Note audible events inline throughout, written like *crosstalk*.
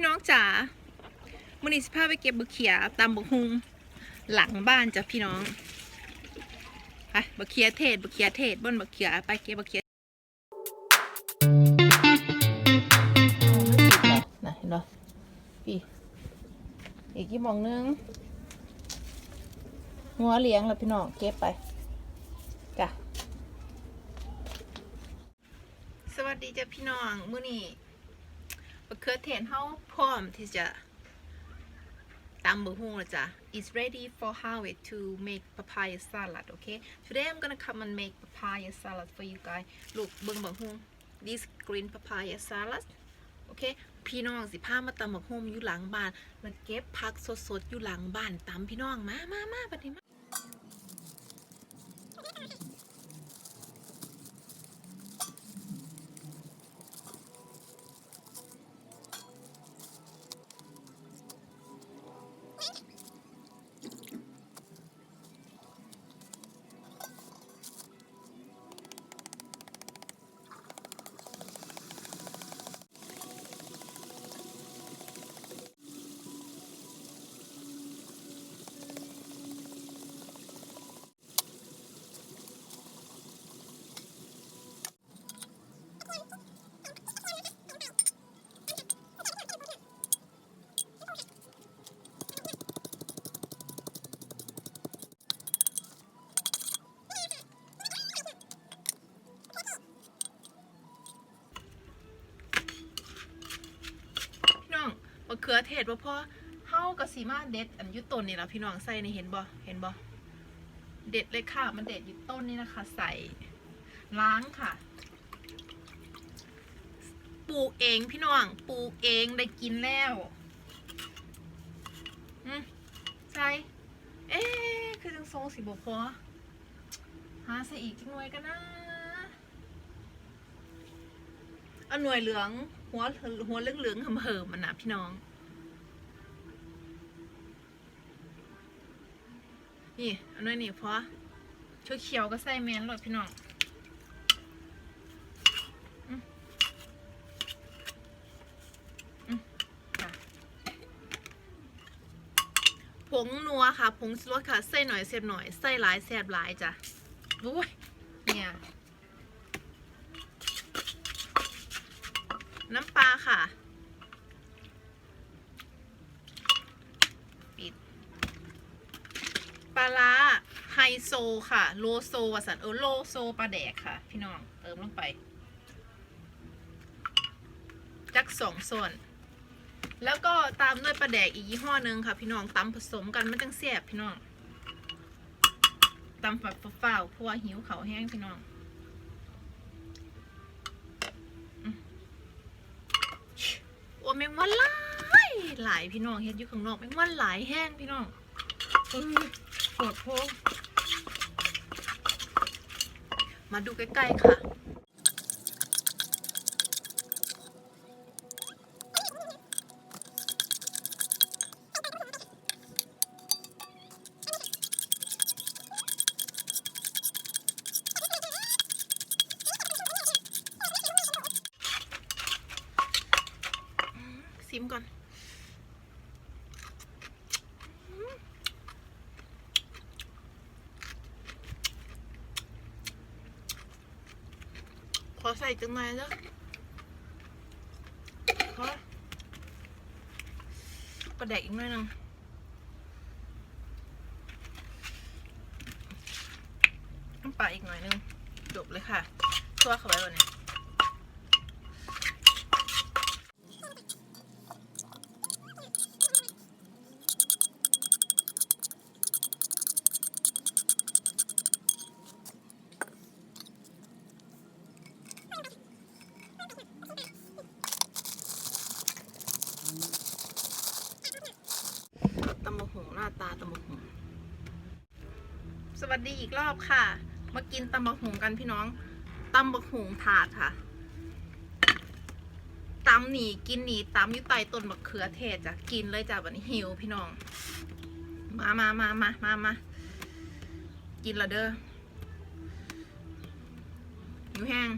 พี่น้องจ๋ามื่อนี้สิพาไปเก็บบักเขียตามบักฮุงหลังบ้านจ้ะพี่น้องไปบักเขียเทศบักเขียเทศบนบักเขียไปเก็บบักเขียนะเห็นปะพี่อีกกี่มองนึงงัวเลี้ยงแล้วพี่น้องเก็บไปจ้ะสวัสดีจ้ะพี่น้องมื้อนี้มะ เขือเทศเฮาพร้อมที่จะตำบักหุ่งแล้วจ้ะ It's ready for Howie to make papaya salad okay Today I'm gonna come and make papaya salad for you guys ลูกเบิ่งบักหุ่ง This green papaya salad okay พี่น้องสิพามาตำบักหุ่งอยู่หลังบ้านมาเก็บผักสดๆอยู่หลังบ้านตำพี่น้องมามามาบัดนี้มา เทศบ่พอเฮาก็สิมาเด็ด อันยุต้นนี่ล่ะพี่น้องใส่นี่เห็นบ่เห็นบ่เด็ดเลยค่ะ มันเด็ดอยู่ต้นนี่นะคะ ใส่ล้างค่ะ ปลูกเองพี่น้องปลูกเองได้กินแล้วอืมใส่เอ๊คือจังทรงสิบ่พอหาใส่อีกจังหน่วยกันนะเอาหน่วยเหลืองหัวหัวเหลืองเหลืองๆเหิมๆมันนะพี่น้อง นี่อันนี้นี่เพราะชุดเขียวก็ใส่แมนเลยพี่น้องผงนัวค่ะผงชูรสค่ะใส่หน่อยเสียบหน่อยใส่หลายแสบหลายจ้ะโอ้ยเนี่ยน้ำปลาค่ะ ปิด ป ลาร้าไฮโซค่ะ โลโซวสันเออโลโซปลาแดกค่ะ พี่น้อง เติมลงไป จักสองส่วน แล้วก็ตามด้วยปลาแดกอีกยี่ห้อหนึ่งค่ะ พี่น้องตำผสมกันมันจังเสียบพี่น้องตำฝัดฝ้าวๆเพราะว่าหิวเขาแห้งพี่น้องโอ้แมงวันหลายหลายพี่น้องเฮ็ดอยู่ข้างนอกแมงวันหลายแห้งพี่น้องอ ปวดโพงมาดูใกล้ๆค่ะ ซิมก่อน ข อใส่จังไหนเด้อขอประแดกอีกหน่อยนึงน้ำปลาอีกหน่อยนึงจบเลยค่ะทั่วเข้าไปวันนี้ ตำบะหงหน้าตาตำบะหง สดีอีกรอบค่ะ มากินตำบะหงกันพี่น้องตำบะหงถาดค่ะตำหนีกินหนีตำอยู่ใต้ต้นมะเขือเทศจ้ะกินเลยจ้ะวันนี้หิวพี่น้อง มามามามามามากินละเด้อหิวแห้ง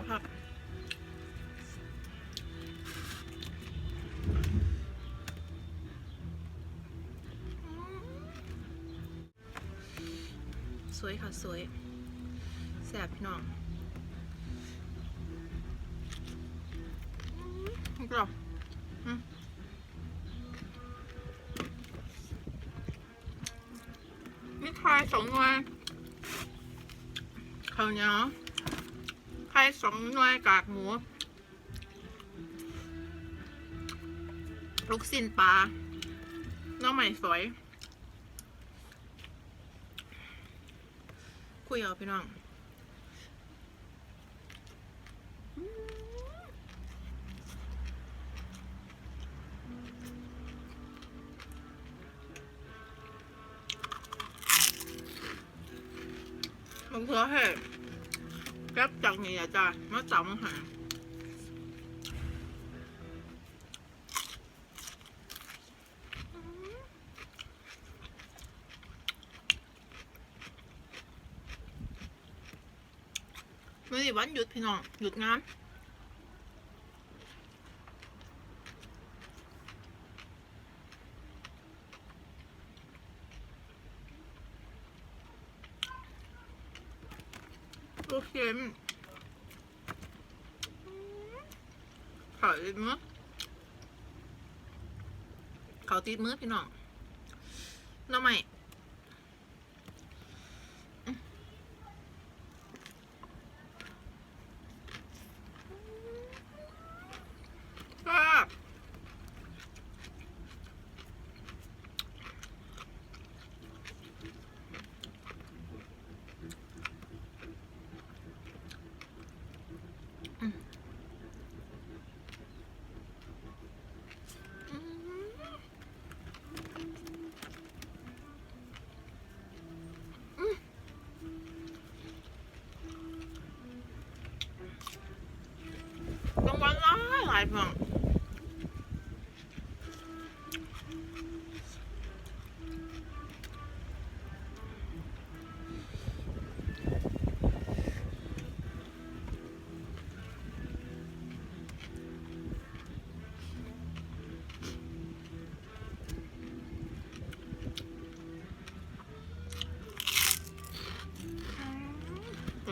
บครับสวยค่ะสวยแสบพี่น้องกรอบนี่คายสองวันเขาเนาะ ข่สองหน่วยกากหมู ลูกสินปลาน้องใหม่สวย คุยเอาพี่น้องมันเพื่อให้แก๊บจากนี้อาจารย์มาจับมาหามื่อนี้วันหยุดพี่น้อง หยุดงานโอเค ขาติดมือเขาติดมือพี่น้องน้องใหม่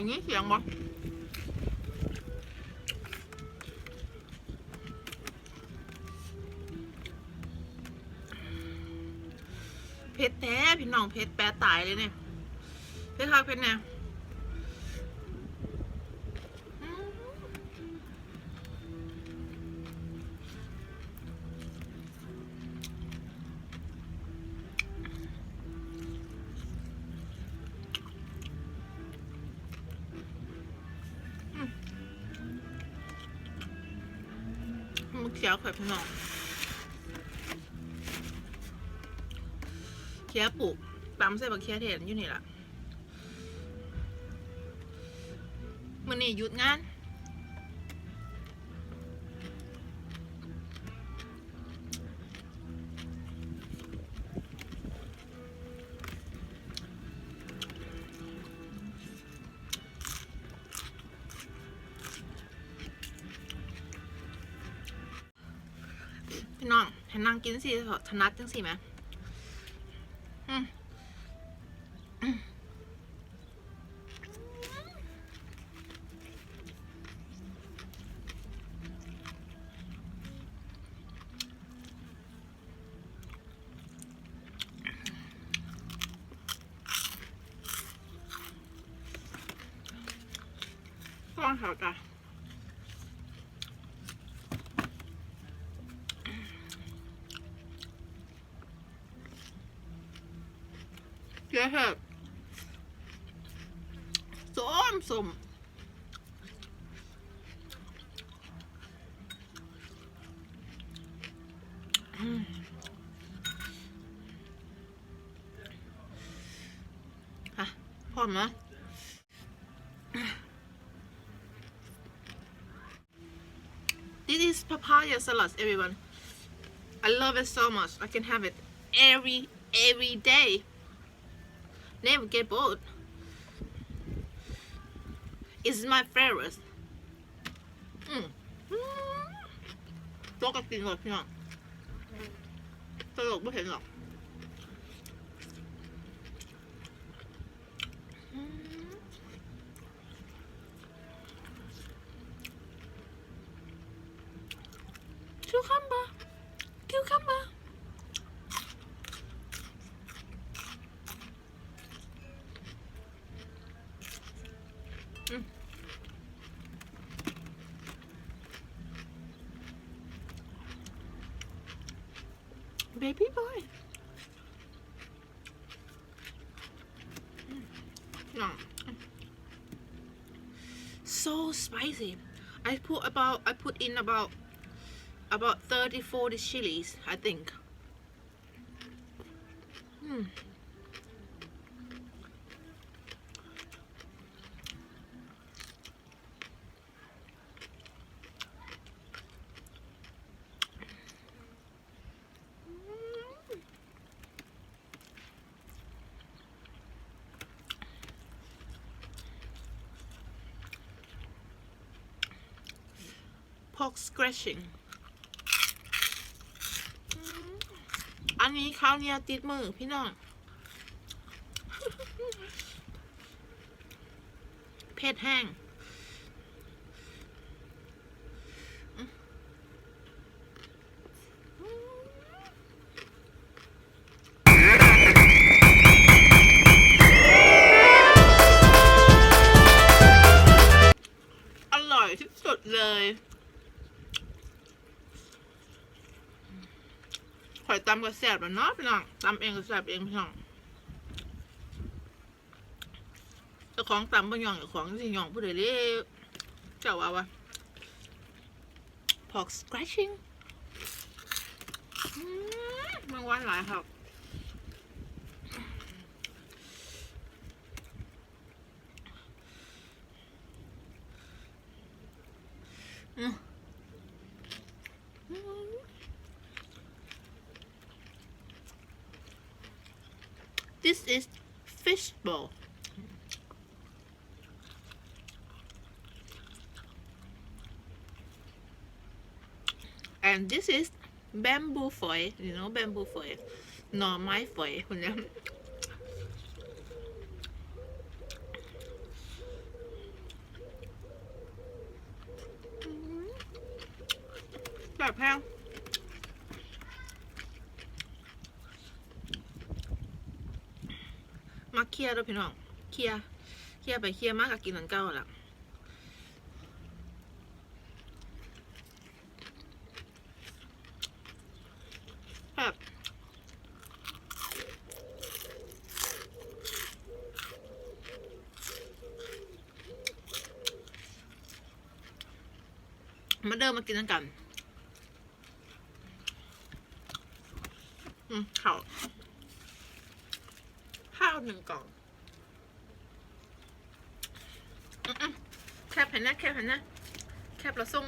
นี้เสียงบ่เพชรแท้พี่น้องเพชรแปรตายเลยเนี่ยเพชรค่ะเพชรเนี่ย มันเขียวค่ะพี่น้องเคียวปลูกตำใส่บักเคียเทศอยู่นี่แหล่ะมันนี่หยุดงาน พี่น้องให้นั่งกินสิถนัดจังสิไหมอืมอื มก้อนเขาจ้ะเจ๊เหอะส้มส้มอืมอะพร้อมนะ This is papaya salad, everyone. I love it so much. I can have it every every day. never get bored. It's my favorite. Mmm. Cucumber! Cucumber! So spicy. I put about I put in about about 30 40 chilies I think. Mm. Scratching อันนี้ข้าวเหนียวติดมือพี่น้อง เผ็ดแห้ง ข่อยตำก็แซ่บแล้วเนาะพี่น้องตำเองก็แซ่บเองพี่น้องเจ้าของตำบ่ย่องเจ้าของสิย่องผู้ใดเด้เจ้าว่าว่า pork scratching มันหวานหลายครับอืม This is fish bowl. And this is bamboo foil, you know bamboo foil, normal foil. *laughs* Đẹp không? เคลียร์ด้วยพี่น้อง เคลียร์ เคลียร์ไปเคลียร์มากกับกินหลังเก้าละแบบมาเดินมากินกัน อืมข้าวข้า หนึ่งกล่องแคบเห็นนะแคบเห็นนะแคบเราส่ง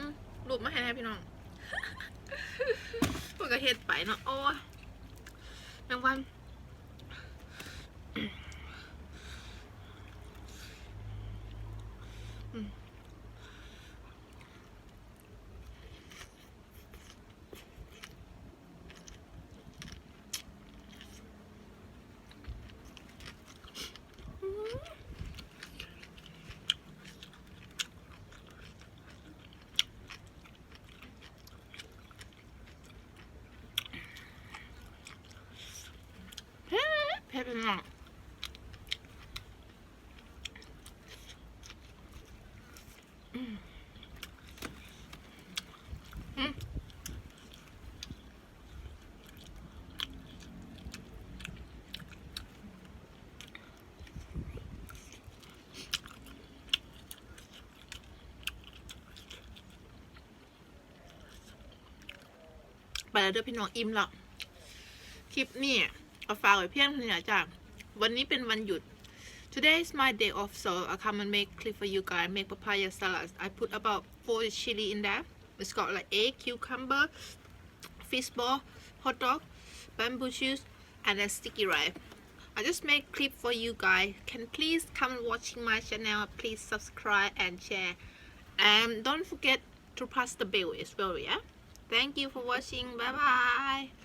รูปมาให้นะพี่น้องพวกกระเฮ็ดไปเนาะโอ้ยแมงวัน ผ็ดเผ็ดพี่น้องอืมอืมไปแล้วเด้อพี่น้องอิ่มและคลิปนี้ เอาฝากไว้เพียงเท่านี้จ้ะวันนี้เป็นวันหยุด Today is my day off so I come and make clip for you guys make papaya salad I put about four chili in there it's got like egg cucumber fish ball hot dog bamboo shoots and a sticky rice I just make clip for you guys can please come and watching my channel please subscribe and share and don't forget to press the bell as well yeah thank you for watching bye bye